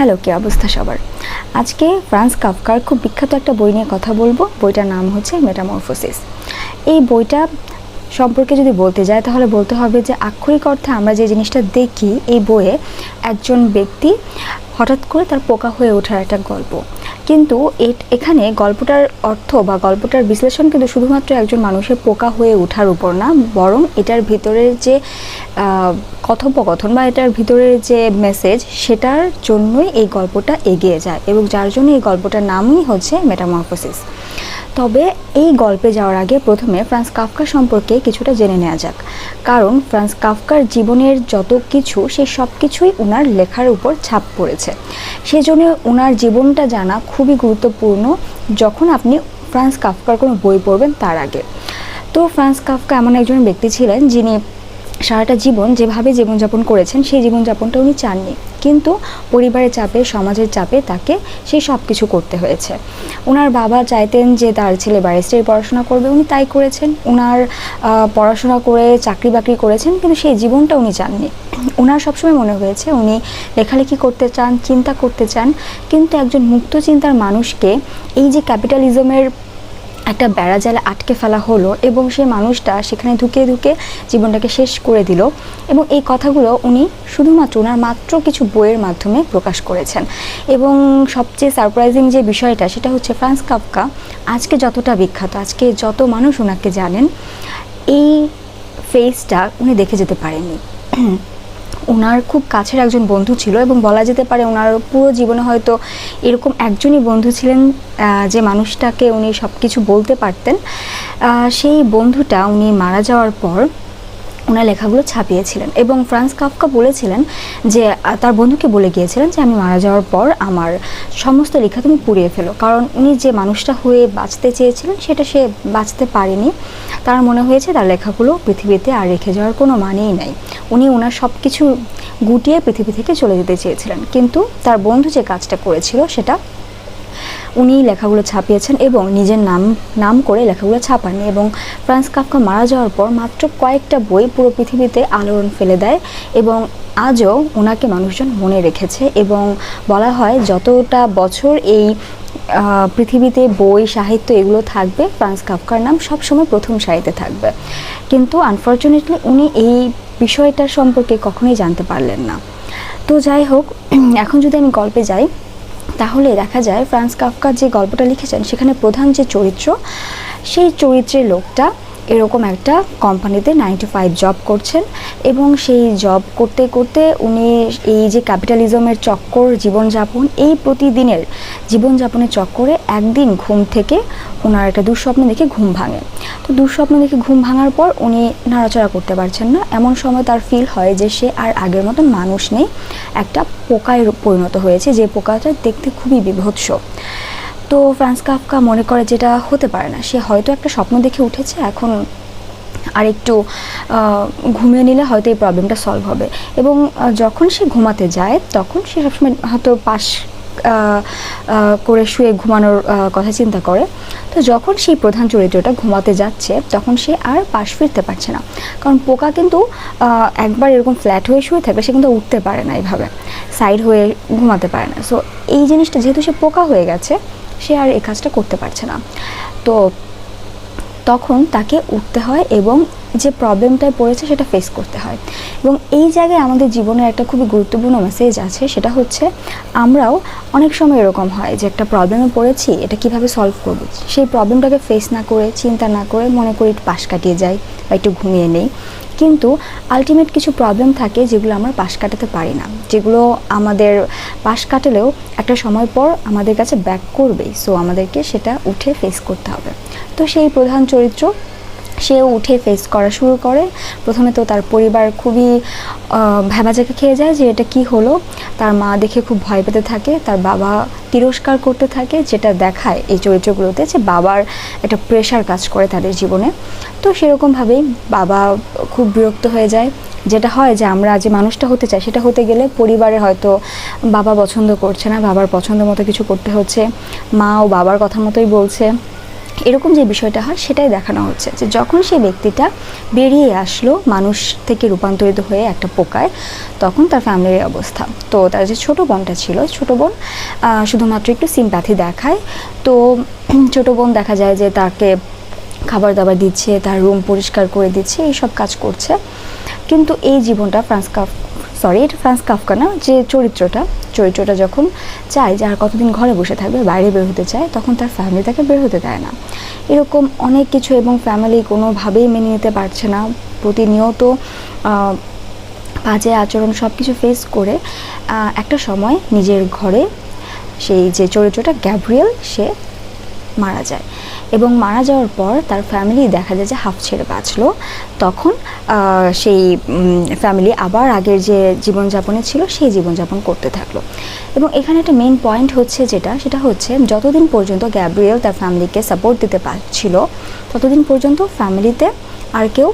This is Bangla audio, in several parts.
হ্যালো, কি অবস্থা সবার? আজকে ফ্রান্স কাফকার খুব বিখ্যাত একটা বই নিয়ে কথা বলব। বইটার নাম হচ্ছে মেটামরফোসিস এই বইটা সম্পর্কে যদি বলতে যায় তাহলে বলতে হবে যে আক্ষরিক অর্থে আমরা যে জিনিসটা দেখি, এই বইয়ে একজন ব্যক্তি হঠাৎ করে তার পোকা হয়ে ওঠার একটা গল্প। কিন্তু এখানে গল্পটার অর্থ বা গল্পটার বিশ্লেষণ কিন্তু শুধুমাত্র একজন মানুষের পোকা হয়ে ওঠার উপর না, বরং এটার ভিতরের যে কথোপকথন বা এটার ভিতরের যে মেসেজ সেটার জন্যই এই গল্পটা এগিয়ে যায় এবং যার জন্য এই গল্পটার নামই হচ্ছে মেটামরফোসিস তবে এই গল্পে যাওয়ার আগে প্রথমে ফ্রান্স কাফকা সম্পর্কে কিছুটা জেনে নেওয়া যাক। কারণ ফ্রান্স কাফকার জীবনের যত কিছু, সে সব কিছুই ওনার লেখার উপর ছাপ পড়েছে। সেজন্য ওনার জীবনটা জানা খুবই গুরুত্বপূর্ণ যখন আপনি ফ্রান্স কাফকার কোনো বই পড়বেন তার আগে। তো ফ্রান্স কাফকা এমন একজন ব্যক্তি ছিলেন যিনি সারাটা জীবন যেভাবে জীবনযাপন করেছেন, সেই জীবনযাপনটা উনি চাননি। কিন্তু পরিবারের চাপে, সমাজের চাপে তাকে সেই সব কিছু করতে হয়েছে। ওনার বাবা চাইতেন যে তার ছেলে ব্যারিস্টারি পড়াশোনা করবে, উনি তাই করেছেন। ওনার পড়াশোনা করে চাকরি বাকরি করেছেন, কিন্তু সেই জীবনটা উনি চাননি। ওনার সবসময় মনে হয়েছে উনি লেখালেখি করতে চান, চিন্তা করতে চান, কিন্তু একজন মুক্ত চিন্তার মানুষকে এই যে ক্যাপিটালিজমের একটা বেড়া জালে আটকে ফেলা হলো এবং সেই মানুষটা সেখানে ঢুকে ঢুকে জীবনটাকে শেষ করে দিল এবং এই কথাগুলো উনি শুধুমাত্র ওনার মাত্র কিছু বইয়ের মাধ্যমে প্রকাশ করেছেন। এবং সবচেয়ে সারপ্রাইজিং যে বিষয়টা সেটা হচ্ছে ফ্রান্স কাপকা আজকে যতটা বিখ্যাত, আজকে যত মানুষ ওনাকে জানেন, এই ফেসটা উনি দেখে যেতে পারেননি। ওনার খুব কাছের একজন বন্ধু ছিল এবং বলা যেতে পারে ওনার পুরো জীবনে হয়তো এরকম একজনই বন্ধু ছিলেন যে মানুষটাকে উনি সব কিছু বলতে পারতেন। সেই বন্ধুটা উনি মারা যাওয়ার পর ওনার লেখাগুলো ছাপিয়েছিলেন এবং ফ্রান্স কাফকা বলেছিলেন যে তার বন্ধুকে বলে গিয়েছিলেন যে, আমি মারা যাওয়ার পর আমার সমস্ত লেখা তুমি পুড়িয়ে ফেলো। কারণ উনি যে মানুষটা হয়ে বাঁচতে চেয়েছিলেন, সেটা সে বাঁচতে পারেনি। তার মনে হয়েছে তার লেখাগুলো পৃথিবীতে আর রেখে যাওয়ার কোনো মানেই নাই। উনি ওনার সব কিছু গুটিয়ে পৃথিবী থেকে চলে যেতে চেয়েছিলেন। কিন্তু তার বন্ধু যে কাজটা করেছিল সেটা উনি লেখাগুলো ছাপিয়েছেন এবং নিজের নাম নাম করে লেখাগুলো ছাপাননি এবং ফ্রান্স কাফকা মারা যাওয়ার পর মাত্র কয়েকটা বই পুরো পৃথিবীতে আলোড়ন ফেলে দেয় এবং আজও ওনাকে মানুষজন মনে রেখেছে এবং বলা হয় যতটা বছর এই পৃথিবীতে বই, সাহিত্য এগুলো থাকবে, ফ্রান্স কাফকার নাম সবসময় প্রথম সারিতে থাকবে। কিন্তু আনফর্চুনেটলি উনি এই বিষয়টা সম্পর্কে কখনোই জানতে পারলেন না। তো যাই হোক, এখন যদি আমি গল্পে যাই, তাহলে দেখা যায় ফ্রান্স কাফকা যে গল্পটা লিখেছেন, সেখানে প্রধান যে চরিত্র, সেই চরিত্রের লোকটা এরকম একটা কোম্পানিতে নাইন টু ফাইভ জব করছেন এবং সেই জব করতে করতে উনি এই যে ক্যাপিটালিজমের চক্কর জীবনযাপন, এই প্রতিদিনের জীবনযাপনের চক্করে একদিন ঘুম থেকে ওনার একটা দুঃস্বপ্ন দেখে ঘুম ভাঙে। তো দুঃস্বপ্ন দেখে ঘুম ভাঙার পর উনি নাড়াচড়া করতে পারছেন না। এমন সময় তার ফিল হয় যে সে আর আগের মতন মানুষ নেই। একটা পোকায় পরিণত হয়েছে। যে পোকাটা দেখতে খুবই বিভৎস। তো ফ্রান্স কাফকা মনে করে যেটা হতে পারে না। সে হয়তো একটা স্বপ্ন দেখে উঠেছে, এখন আর একটু ঘুমিয়ে নিলে হয়তো এই প্রবলেমটা সলভ হবে। এবং যখন সে ঘুমাতে যায়, তখন সে সবসময় হয়তো পাশ করে শুয়ে ঘুমানোর কথা চিন্তা করে। তো যখন সেই প্রধান চরিত্রটা ঘুমাতে যাচ্ছে, তখন সে আর পাশ ফিরতে পারছে না। কারণ পোকা কিন্তু একবার এরকম ফ্ল্যাট হয়ে শুয়ে থাকলে সে কিন্তু উঠতে পারে না এইভাবে সাইড হয়ে ঘুমাতে পারে না। সো এই জিনিসটা যেহেতু সে পোকা হয়ে গেছে সে আর এই কাজটা করতে পারছে না। তো তখন তাকে উঠতে হয় এবং যে প্রবলেমটায় পড়েছে সেটা ফেস করতে হয়। এবং এই জায়গায় আমাদের জীবনের একটা খুবই গুরুত্বপূর্ণ মেসেজ আছে, সেটা হচ্ছে আমরাও অনেক সময় এরকম হয় যে একটা প্রবলেমে পড়েছি, এটা কীভাবে সলভ করব? সেই প্রবলেমটাকে ফেস না করে, চিন্তা না করে মনে করি পাশ কাটিয়ে যাই বা একটু ঘুমিয়ে নেই। কিন্তু আলটিমেট কিছু প্রবলেম থাকে যেগুলো আমরা পাশ কাটাতে পারি না, যেগুলো আমাদের পাশ কাটালেও একটা সময় পর আমাদের কাছে ব্যাক করবেই। সো আমাদেরকে সেটা উঠে ফেস করতে হবে। তো সেই প্রধান চরিত্র সেও উঠে ফেস করা শুরু করে। প্রথমে তো তার পরিবার খুবই ভ্যাবাচাকে খেয়ে যায় যে এটা কি হলো? তার মা দেখে খুব ভয় পেতে থাকে। তার বাবা তিরস্কার করতে থাকে, যেটা দেখায় এই চরিত্রগুলোতে যে বাবার একটা প্রেশার কাজ করে তাদের জীবনে। তো সেরকমভাবেই বাবা খুব বিরক্ত হয়ে যায়। যেটা হয় যে আমরা যে মানুষটা হতে চাই, সেটা হতে গেলে পরিবারে হয়তো বাবা পছন্দ করছে না, বাবার পছন্দ মতো কিছু করতে হচ্ছে। মা ও বাবার কথা মতোই বলছে। এরকম যে বিষয়টা হয়, সেটাই দেখানো হচ্ছে যে যখন সেই ব্যক্তিটা বেরিয়ে আসলো মানুষ থেকে রূপান্তরিত হয়ে একটা পোকায়, তখন তার ফ্যামিলির অবস্থা। তো তার যে ছোটো বোনটা ছিল, ছোটো বোন শুধুমাত্র একটু সিম্প্যাথি দেখায়। তো ছোটো বোন দেখা যায় যে তাকে খাবার দাবার দিচ্ছে, তার রুম পরিষ্কার করে দিচ্ছে, এইসব কাজ করছে। কিন্তু এই জীবনটা ফ্রান্স সরি এটা ফ্রান্স কাফকা না, যে চরিত্রটা চরিত্রটা যখন চায় যে আর কতদিন ঘরে বসে থাকবে, বাইরে বের হতে চায়, তখন তার ফ্যামিলি তাকে বের হতে দেয় না। এরকম অনেক কিছু এবং ফ্যামিলি কোনোভাবেই মেনে নিতে পারছে না। প্রতিনিয়ত বাজে আচরণ সব কিছু ফেস করে একটা সময় নিজের ঘরে সেই যে চরিত্রটা গ্যাব্রিয়েল সে মারা যায়। এবং মারা যাওয়ার পর তার ফ্যামিলি দেখা যায় যে হাফ ছেড়ে বাঁচলো। তখন সেই ফ্যামিলি আবার আগের যে জীবনযাপনে ছিল, সেই জীবনযাপন করতে থাকল। এবং এখানে একটা মেন পয়েন্ট হচ্ছে যেটা, সেটা হচ্ছে যতদিন পর্যন্ত গ্যাব্রিয়েল তার ফ্যামিলিকে সাপোর্ট দিতে পারছিল, ততদিন পর্যন্ত ফ্যামিলিতে আর কেউ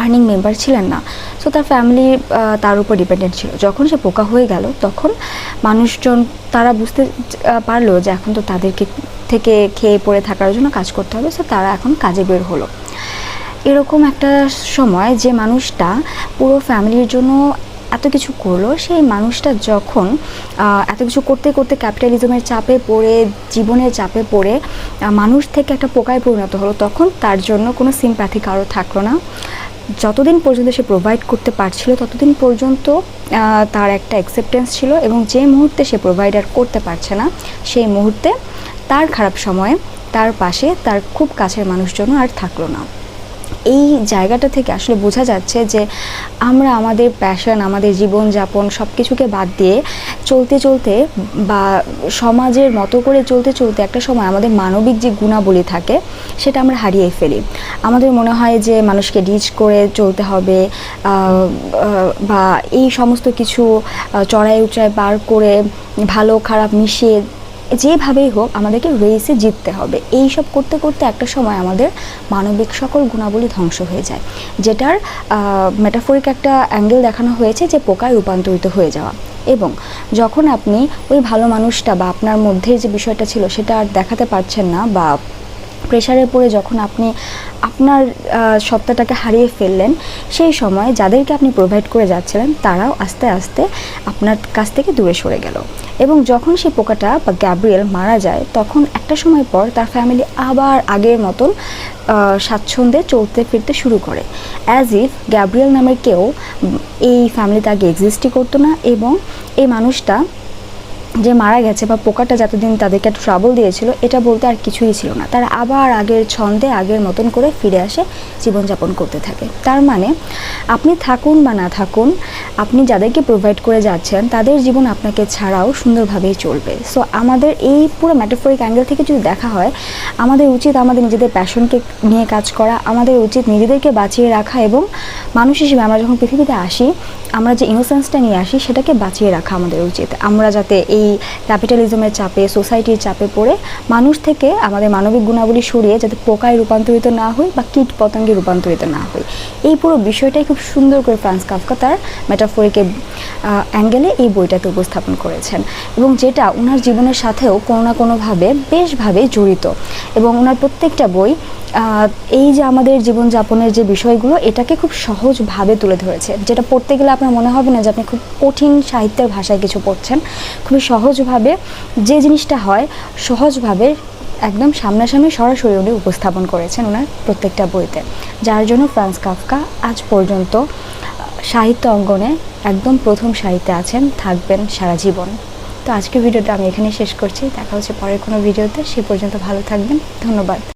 আর্নিং মেম্বার ছিলেন না। সো তার ফ্যামিলি তার উপর ডিপেন্ডেন্ট ছিল। যখন সে পোকা হয়ে গেল, তখন মানুষজন, তারা বুঝতে পারল যে এখন তো তাদেরকে থেকে খেয়ে পড়ে থাকার জন্য কাজ করতে হবে। সো তারা এখন কাজে বের হলো। এরকম একটা সময় যে মানুষটা পুরো ফ্যামিলির জন্য এত কিছু করল, সেই মানুষটা যখন এত কিছু করতে করতে ক্যাপিটালিজমের চাপে পড়ে, জীবনের চাপে পড়ে মানুষ থেকে একটা পোকায় পরিণত হলো, তখন তার জন্য কোনো সিম্প্যাথি কারও থাকল না। যতদিন পর্যন্ত সে প্রোভাইড করতে পারছিল, ততদিন পর্যন্ত তার একটা অ্যাকসেপ্টেন্স ছিল এবং যে মুহূর্তে সে প্রোভাইডার করতে পারছে না, সেই মুহূর্তে তার খারাপ সময়ে তার পাশে তার খুব কাছের মানুষজনও আর থাকল না। এই জায়গাটা থেকে আসলে বোঝা যাচ্ছে যে আমরা আমাদের প্যাশন আমাদের জীবনযাপন সব কিছুকে বাদ দিয়ে চলতে চলতে বা সমাজের মতো করে চলতে চলতে একটা সময় আমাদের মানবিক যে গুণাবলী থাকে, সেটা আমরা হারিয়ে ফেলি। আমাদের মনে হয় যে মানুষকে ডিচ করে চলতে হবে বা এই সমস্ত কিছু চড়াই উচড়াই পার করে ভালো খারাপ মিশিয়ে যেভাবেই হোক আমাদেরকে রেসে জিততে হবে। এই সব করতে করতে একটা সময় আমাদের মানবিক সকল গুণাবলী ধ্বংস হয়ে যায়। যেটার মেটাফরিক একটা অ্যাঙ্গেল দেখানো হয়েছে যে পোকায় রূপান্তরিত হয়ে যাওয়া। এবং যখন আপনি ওই ভালো মানুষটা বা আপনার মধ্যে যে বিষয়টা ছিল সেটা আর দেখাতে পারছেন না বা প্রেশারে পড়ে যখন আপনি আপনার সত্তাটাকে হারিয়ে ফেললেন, সেই সময় যাদেরকে আপনি প্রোভাইড করে যাচ্ছিলেন, তারাও আস্তে আস্তে আপনার কাছ থেকে দূরে সরে গেল। এবং যখন সেই পোকাটা বা গ্যাব্রিয়েল মারা যায়, তখন একটা সময় পর তার ফ্যামিলি আবার আগের মতন স্বাচ্ছন্দ্যে চলতে ফিরতে শুরু করে। অ্যাজ ইফ গ্যাব্রিয়েল নামের কেউ এই ফ্যামিলিতে আগে এক্সিস্টই করতো না এবং এই মানুষটা যে মারা গেছে বা পোকাটা যতদিন তাদেরকে একটা ট্রাবল দিয়েছিল, এটা বলতে আর কিছুই ছিল না। তারা আবার আগের ছন্দে, আগের মতন করে ফিরে আসে, জীবনযাপন করতে থাকে। তার মানে আপনি থাকুন বা না থাকুন, আপনি যাদেরকে প্রোভাইড করে যাচ্ছেন, তাদের জীবন আপনাকে ছাড়াও সুন্দরভাবেই চলবে। সো আমাদের এই পুরো ম্যাটাফরিক অ্যাঙ্গেল থেকে যদি দেখা হয়, আমাদের উচিত আমাদের নিজেদের প্যাশনকে নিয়ে কাজ করা, আমাদের উচিত নিজেদেরকে বাঁচিয়ে রাখা এবং মানুষ হিসেবে আমরা যখন পৃথিবীতে আসি, আমরা যে ইনোসেন্সটা নিয়ে আসি, সেটাকে বাঁচিয়ে রাখা আমাদের উচিত। আমরা যাতে এই ক্যাপিটালিজমের চাপে সোসাইটির চাপে পড়ে মানুষ থেকে আমাদের মানবিক গুণাবলী সরিয়ে যাতে পোকায় রূপান্তরিত না হই বা কীট পতঙ্গে রূপান্তরিত না হই। এই পুরো বিষয়টাই খুব সুন্দর করে ফ্রান্স কাফকা তার মেটাফোরিকে অ্যাঙ্গেলে এই বইটাতে উপস্থাপন করেছেন এবং যেটা ওনার জীবনের সাথেও কোনো না কোনোভাবে বেশভাবে জড়িত এবং ওনার প্রত্যেকটা বই এই যে আমাদের জীবনযাপনের যে বিষয়গুলো, এটাকে খুব সহজভাবে তুলে ধরেছে। যেটা পড়তে গেলে আপনার মনে হবে না যে আপনি খুব কঠিন সাহিত্যের ভাষায় কিছু পড়ছেন। খুবই সহজভাবে যে জিনিসটা হয়, সহজভাবে একদম সামনাসামনি সরাসরি উনি উপস্থাপন করেছেন ওনার প্রত্যেকটা বইতে। যার জন্য ফ্রান্স কাফকা আজ পর্যন্ত সাহিত্য অঙ্গনে একদম প্রথম সাহিত্যে আছেন, থাকবেন সারা জীবন। তো আজকের ভিডিওটা আমি এখানেই শেষ করছি। দেখা হচ্ছে পরের কোনো ভিডিওতে। সে পর্যন্ত ভালো থাকবেন। ধন্যবাদ।